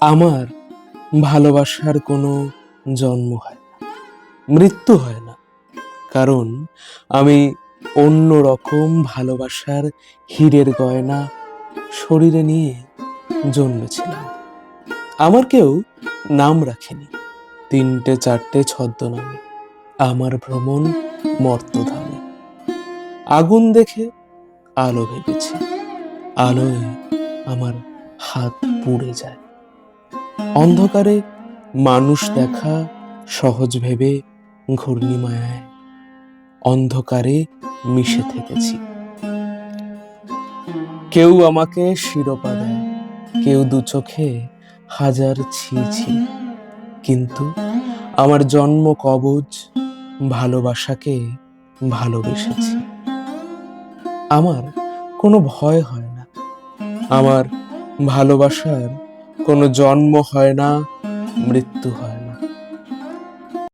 আমার ভালোবাসার কোনো জন্ম হয় না, মৃত্যু হয় না। কারণ আমি অন্য রকম ভালোবাসার হীরের গয়না শরীরে নিয়ে জন্মেছিলাম। আমার কেউ নাম রাখেনি, তিনটে, চারটে ছদ্মনামে আমার ভ্রমণ মর্তধামে। আগুন দেখে আলো ভেবেছি আলোয় আমার হাত পুড়ে যায়। অন্ধকারে মানুষ দেখা সহজ ভেবে ঘূর্ণিমায়ায় অন্ধকারে মিশে থেকেছি। কেউ আমাকে শিরোপা দেয়, কেউ দু চোখে হাজার ছি ছি। কিন্তু আমার জন্ম কবজ ভালোবাসাকে ভালোবেসেছি। আমার কোনো ভয় হয় না। আমার ভালোবাসার কোনো জন্ম হয় না মৃত্যু হয়।